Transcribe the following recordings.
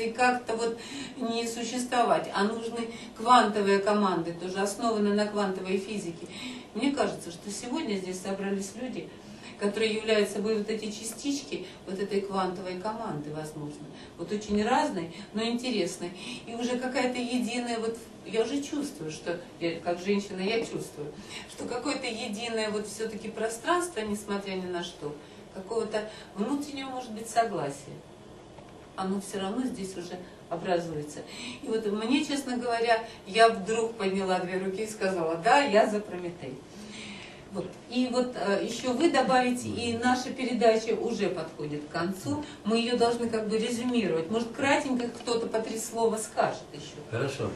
и как-то вот не существовать, а нужны квантовые команды, тоже основанные на квантовой физике. Мне кажется, что сегодня здесь собрались люди, которые являются собой вот эти частички вот этой квантовой команды, возможно. Вот очень разной, но интересной. И уже какая-то единая, вот я уже чувствую, что, я, как женщина, я чувствую, что какое-то единое вот все-таки пространство, несмотря ни на что, какого-то внутреннего, может быть, согласия оно все равно здесь уже образуется. И вот мне, честно говоря, я вдруг подняла две руки и сказала, да, я за Прометей. Вот. И вот э, еще вы добавите, и наша передача уже подходит к концу, мы ее должны как бы резюмировать. Может, кратенько кто-то по три слова скажет еще. Хорошо.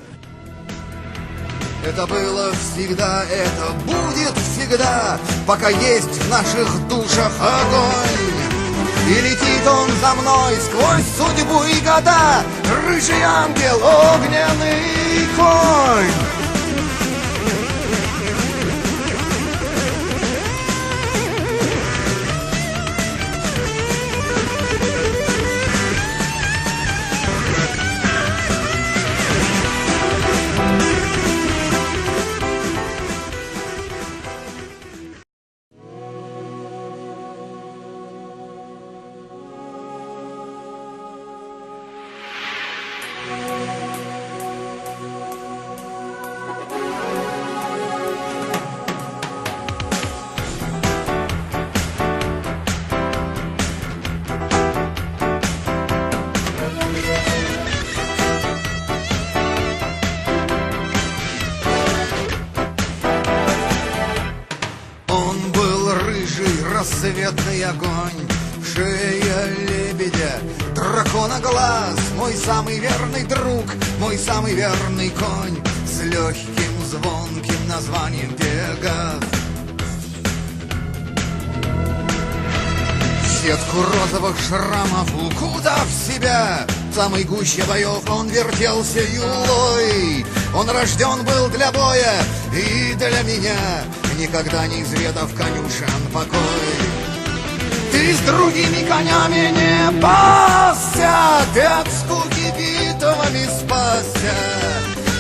Это было всегда, это будет всегда, пока есть в наших душах огонь. За мной сквозь судьбу и года, Рыжий ангел, огненный конь. Он был рыжий рассветный огонь, шея лебедя, дракона глаз, мой самый верный друг, мой самый верный конь, с легким звонким названием Пегас. сетку розовых шрамов укутав себя В самой гуще боев он вертелся юлой Он рожден был для боя и для меня Никогда не изведав конюшен покой Ты с другими конями не пасся Ты от скуки битвами спасся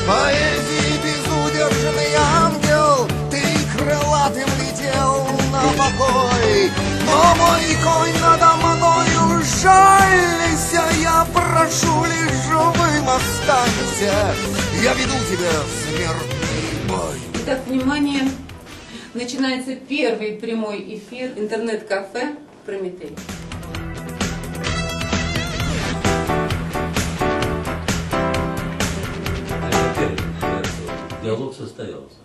Поэзии безудержный ангел Ты крылатым летел на покой но мой конь надо мною жалься, я прошу лишь живым останься. Я веду тебя в смертный бой. Итак, внимание, начинается первый прямой эфир интернет-кафе «Прометей». Во-первых, Диалог состоялся.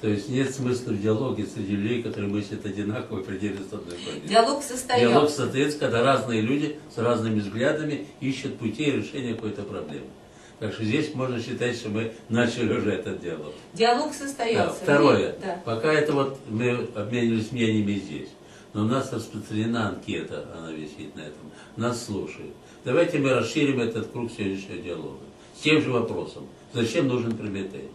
То есть нет смысла в диалоге среди людей, которые мыслят одинаково и придерживаются одной позиции. Диалог состоялся. Диалог состоится, когда разные люди с разными взглядами ищут пути решения какой-то проблемы. Так что здесь можно считать, что мы начали уже этот диалог. Диалог Да, состоялся. второе. Да. Пока это вот мы обменивались мнениями здесь. Но у нас распространена анкета, она висит на этом. Нас слушают. Давайте мы расширим этот круг сегодняшнего диалога. С тем же вопросом. Зачем нужен Прометей?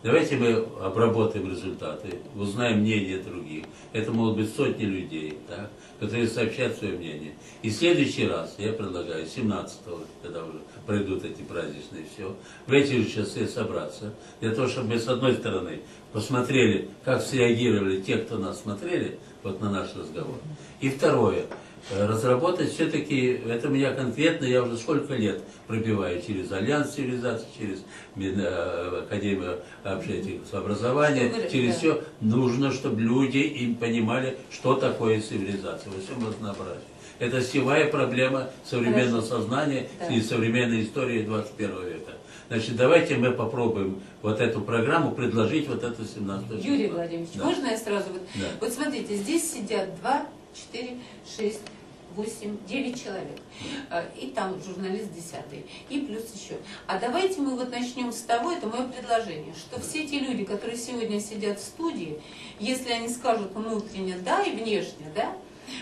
Давайте мы обработаем результаты, узнаем мнение других. Это могут быть сотни людей, да, которые сообщают свое мнение. И в следующий раз, я предлагаю, 17-го, когда уже пройдут эти праздничные все, в эти же часы собраться, для того, чтобы мы, с одной стороны, посмотрели, как среагировали те, кто нас смотрели, вот на наш разговор. И второе, разработать все-таки, это меня конкретно, я уже сколько лет пробиваю через Альянс цивилизации, через э, Академию общения образования, вы- через да. все. Нужно, чтобы люди им понимали, что такое цивилизация во всем разнообразии. Это севая проблема современного Хорошо. сознания Да. и современной истории 21 века. Значит, давайте мы попробуем вот эту программу предложить вот эту 17 Юрий Владимирович, Да. можно я сразу? Вот, Да. вот смотрите, здесь сидят два, четыре, шесть, восемь, девять человек. А, И там журналист десятый. И плюс еще. А давайте мы вот начнем с того, это мое предложение, что все те люди, которые сегодня сидят в студии, если они скажут внутренне да и внешне да,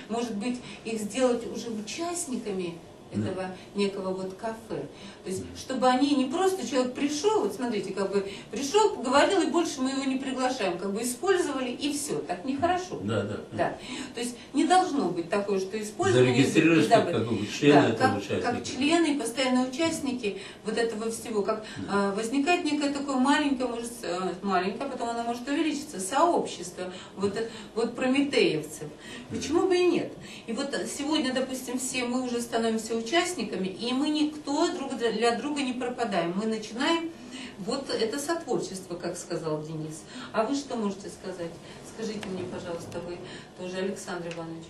может быть, их сделать уже участниками этого некого вот кафе. То есть, чтобы они не просто человек пришел, вот смотрите, как бы пришел, поговорил, и больше мы его не приглашаем, как бы использовали, и все. Так нехорошо. Да, да. Да. То есть не должно быть такое, что использование... Зарегистрируешь Да, как, как да, члены этого как, как члены, постоянные участники вот этого всего, как а, возникает некое такое маленькое, может, а, маленькое, потом оно может увеличиться, сообщество вот, э- вот прометеевцев. Почему бы и нет? И вот сегодня, допустим, все мы уже становимся участниками, и мы никто друг для друга не пропадаем. Мы начинаем вот это сотворчество, как сказал Денис. А вы что можете сказать? Скажите мне, пожалуйста, вы тоже, Александр Иванович.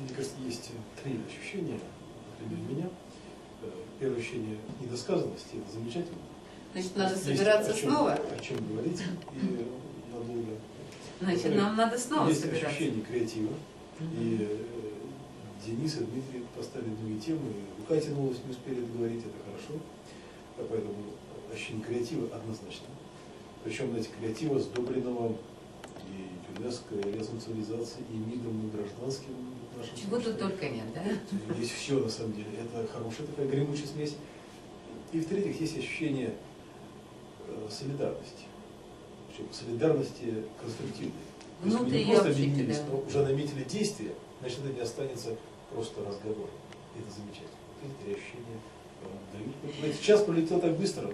Мне кажется, есть три ощущения для меня. Э, Первое ощущение недосказанности, это замечательно. Значит, надо Есть собираться о чем, снова. О чем говорить и надолго. Значит, нам надо снова есть собираться. ощущение креатива. И Денис и Дмитрий поставили многие темы. и У Кати новость не успели договорить, это хорошо. А Поэтому ощущение креатива однозначно. Причем, знаете, креатива, сдобренного и юнеско, и рядом цивилизации, и МИДом, и гражданским нашим. Чего тут только нет, да? Здесь все на самом деле. Это хорошая такая гремучая смесь. И в-третьих, есть ощущение э, солидарности. Причем солидарности конструктивной. То есть мы не просто объединились, да. но уже наметили действия, значит это не останется просто разговором. И это замечательно. Вот эти три ощущения э, дают. Вот, знаете, Час пролетел так быстро.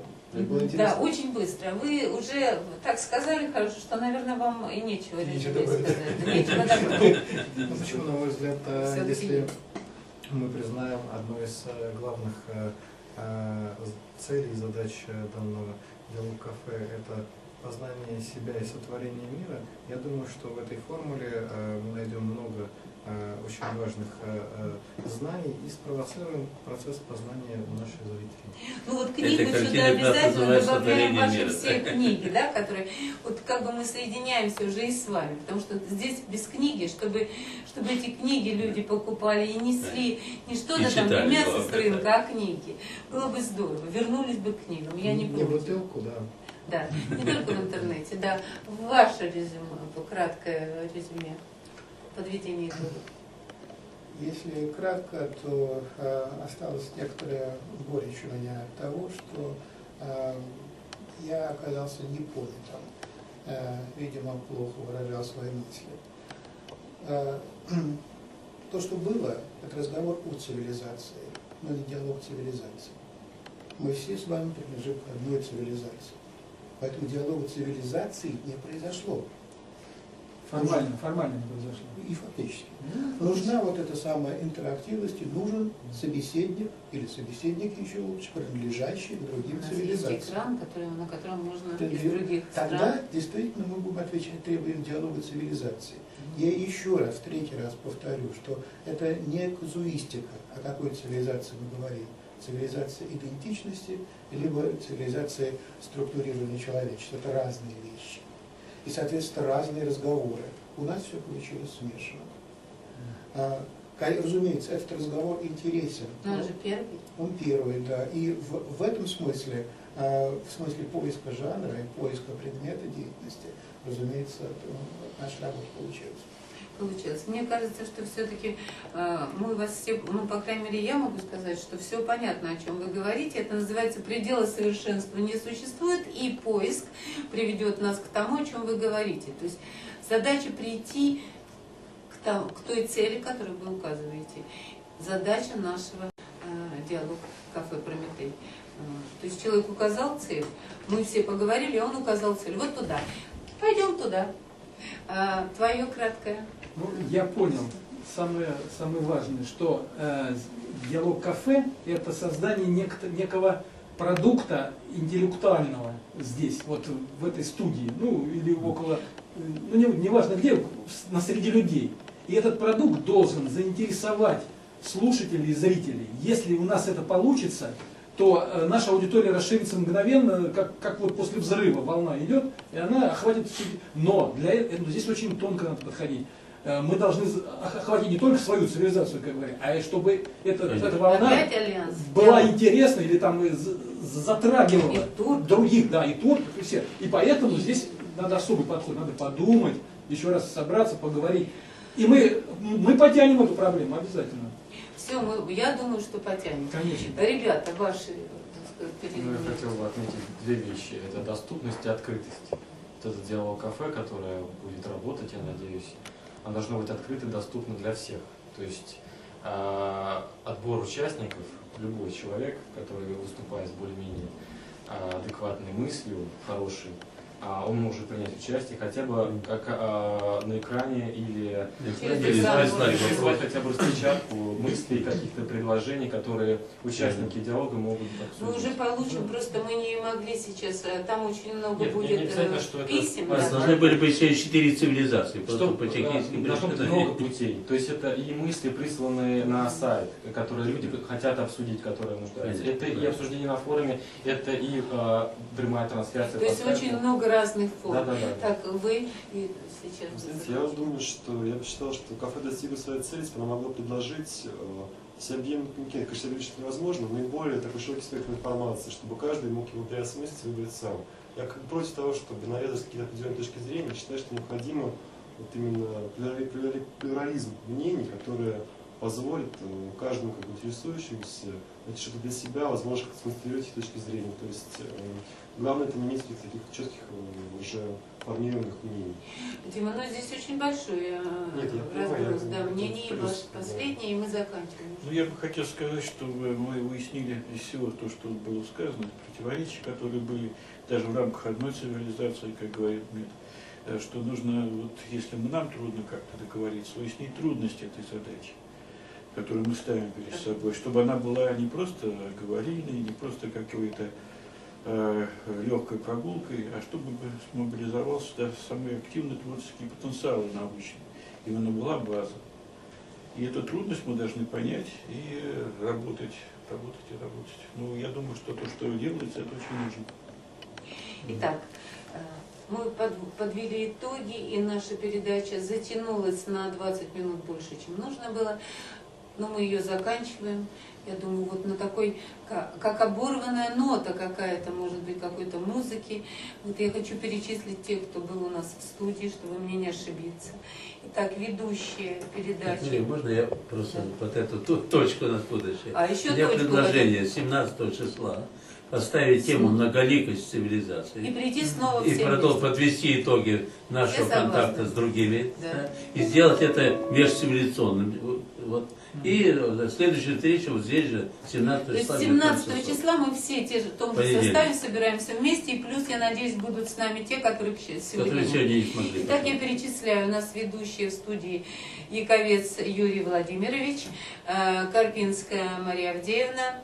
Да, очень быстро. Вы уже так сказали хорошо, что, наверное, вам и нечего Нечего сказать. Нечего. Ну, Почему, на мой взгляд, э, если мы признаем одну из э, главных целей и задач данного диалог кафе это познание себя и сотворение мира, я думаю, что в этой формуле э, мы найдем много э, очень важных э, э, знаний и спровоцируем процесс познания у наших зрителей. Ну вот книгу Эта сюда обязательно добавляем «Сотворение ваши мира». все книги, да, которые, вот как бы мы соединяемся уже и с вами, потому что здесь без книги, чтобы, чтобы эти книги люди покупали и несли не что-то там, не мясо с рынка, а книги. Было бы здорово, вернулись бы к книгам, я не Не бутылку, да. Да, не только в интернете, да. Ваше резюме, краткое резюме, подведение итогов. Если кратко, то э, осталась некоторая горечь у меня от того, что э, я оказался непонятым, э, видимо, плохо выражал свои мысли. Э, то, что было, это разговор о цивилизации, но не диалог цивилизации. Мы все с вами принадлежим к одной цивилизации. Поэтому диалога цивилизации не произошло. Формально, формально не произошло. И фактически. Нужна вот эта самая интерактивность, и нужен собеседник или собеседники еще лучше, принадлежащие к другим есть цивилизациям. экран, который, на котором можно Ты из других Тогда стран. действительно мы будем отвечать требованиям диалога цивилизации. Я еще раз, третий раз повторю, что это не казуистика, о какой цивилизации мы говорим. Цивилизация идентичности, либо цивилизация структурирования человечества. Это разные вещи. И, соответственно, разные разговоры. У нас все получилось смешано. А, разумеется, этот разговор интересен. Ну, он же первый. Он первый, да. И в, в этом смысле, э, в смысле поиска жанра и поиска предмета деятельности, разумеется, это, наша работа получилась. Получилось. Мне кажется, что все-таки мы вас все, ну, по крайней мере, я могу сказать, что все понятно, о чем вы говорите. Это называется предела совершенства не существует, и поиск приведет нас к тому, о чем вы говорите. То есть задача прийти к, тому, к той цели, которую вы указываете. Задача нашего э, диалога кафе Прометей. Э, То есть человек указал цель, мы все поговорили, он указал цель. Вот туда. Пойдем туда. А, твое краткое. Ну, я понял. Самое, самое важное, что э, диалог кафе это создание некто, некого продукта интеллектуального здесь, вот в этой студии, ну или около, э, ну не, неважно где, в- на среди людей. И этот продукт должен заинтересовать слушателей и зрителей. Если у нас это получится, то э, наша аудитория расширится мгновенно, как, как вот после взрыва волна идет, и она охватит всю... Но для этого здесь очень тонко надо подходить. Э, Мы должны охватить не только свою цивилизацию, как говорят, а и чтобы эта, эта волна была интересна или там затрагивала И других, да, и турков, и всех. И поэтому здесь надо особый подход, надо подумать, еще раз собраться, поговорить. И мы, мы потянем эту проблему обязательно. Все, мы, я думаю, что потянем. Конечно. Ребята, ваши Ну, я хотел бы отметить две вещи. Это доступность и открытость. Вот это диалог кафе, которое будет работать, я надеюсь, оно должно быть открыто и доступно для всех. То есть а, отбор участников, любой человек, который выступает с более-менее а, адекватной мыслью, хорошей, он может принять участие хотя бы как а, на экране или вопрос. хотя бы распечатку мыслей, каких-то предложений, которые участники диалога могут Мы обсудить. уже получим, просто мы не могли сейчас, э, там очень много Нет, не- будет не э, что это писем. Нас да. должны были быть четыре цивилизации, просто Что, по техническим э, причинам. много путей. То есть это и мысли, присланные на сайт, которые люди хотят обсудить, которые нуждаются. Это и да. обсуждение на форуме, это и э, прямая трансляция. То есть очень много разных форм. Да, да, да. Так, вы и сейчас... Знаете, я думаю, что я бы считал, что кафе достигло своей цели, оно могло предложить э, все объемы коммуникации. Конечно, увеличить невозможно, но и более такой широкий спектр информации, чтобы каждый мог его переосмыслить и выбрать сам. Я как бы против того, чтобы навязывать какие-то определенные точки зрения, считаю, что необходимо вот именно плюрали- плюрали- плюрализм мнений, который позволит э, каждому как бы, интересующемуся найти что-то для себя, возможно, как сконцентрировать эти точки зрения. То есть э, главное это не иметь таких четких э, уже формированных мнений. Дима, ну здесь очень большой Нет, я разброс я да, мнений, плюс, ваш да. и мы заканчиваем. Ну, я бы хотел сказать, что мы выяснили из всего то, что было сказано, противоречия, которые были даже в рамках одной цивилизации, как говорит МИД, э, что нужно, вот если мы- нам трудно как-то договориться, выяснить трудности этой задачи, которую мы ставим перед собой, чтобы она была не просто говорильной, не просто какой-то э, легкой прогулкой, а чтобы бы смобилизовался да, самый активный творческий потенциал научный. Именно была база. И эту трудность мы должны понять и работать, работать и работать. Ну, я думаю, что то, что делается, это очень нужно. Итак, э, мы под- подвели итоги, и наша передача затянулась на 20 минут больше, чем нужно было. Но мы ее заканчиваем. Я думаю, вот на такой, ка- как оборванная нота какая-то, может быть, какой-то музыки. Вот я хочу перечислить тех, кто был у нас в студии, чтобы мне не ошибиться. Итак, ведущие передачи. Юрий, можно я просто вот эту ту- точку на будущее? А еще точку предложение 17 числа поставить тему многоликость И цивилизации прийти снова и вместе. подвести итоги нашего контакта с другими Да. да, и сделать это межцивилизационным. Вот. И э, следующую встречу вот здесь же, 17 То есть числа. 17 в 15 часов. числа мы все те же, в том же составе собираемся вместе, и плюс, я надеюсь, будут с нами те, которых щас- сегодня Которые сегодня не смогли. Итак, я перечисляю. У нас ведущие в студии Яковец Юрий Владимирович, э, Карпинская Мария Авдеевна,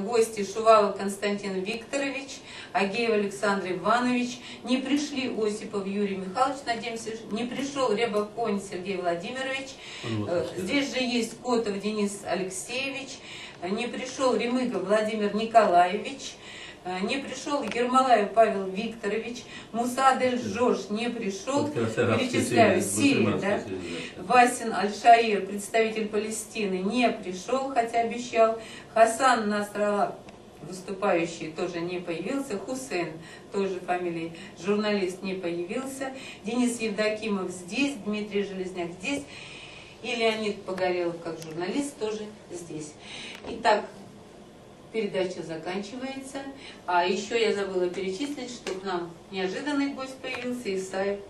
гости Шувалов Константин Викторович, Агеев Александр Иванович, не пришли Осипов Юрий Михайлович, надеемся, не пришел Рябоконь Сергей Владимирович, вот Э, Здесь же есть Котов Денис Алексеевич, э, не пришел Ремыга Владимир Николаевич, э, не пришел Ермолаев Павел Викторович, Мусадель Жорж не пришел, перечисляю, Сирия, да? Васин Аль-Шаир, представитель Палестины, не пришел, хотя обещал. Хасан Насралла, выступающий, тоже не появился. Хусейн, тоже фамилии, журналист, не появился. Денис Евдокимов здесь, Дмитрий Железняк здесь. И Леонид Погорелов, как журналист, тоже здесь. Итак, передача заканчивается. А еще я забыла перечислить, что к нам неожиданный гость появился, Исаев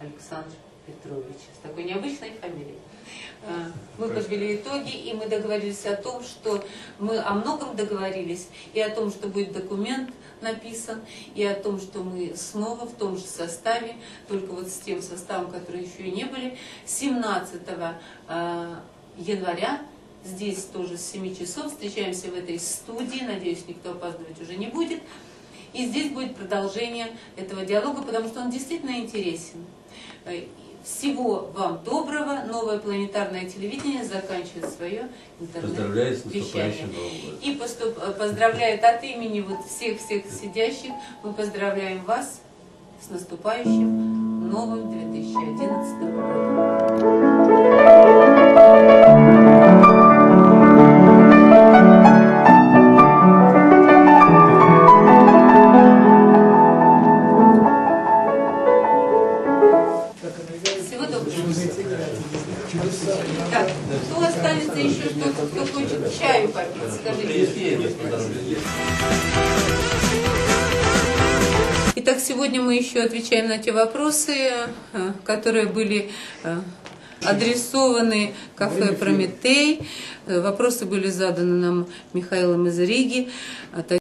Александр Петрович с такой необычной фамилией. Э, Мы подвели итоги, и мы договорились о том, что мы о многом договорились, и о том, что будет документ написан, и о том, что мы снова в том же составе, только вот с тем составом, который еще и не были, 17 э, января здесь тоже с 7 часов встречаемся в этой студии, надеюсь, никто опаздывать уже не будет. И здесь будет продолжение этого диалога, потому что он действительно интересен. Э, Всего вам доброго. Новое планетарное телевидение заканчивает свое интернет-вещание. наступающим Новым годом. И поступ- э, поздравляет от имени вот всех-всех сидящих, мы поздравляем вас с наступающим новым 2011 годом. Сегодня мы еще отвечаем на те вопросы, э, которые были э, адресованы кафе «Прометей». Э, Вопросы были заданы нам Михаилом из Риги. А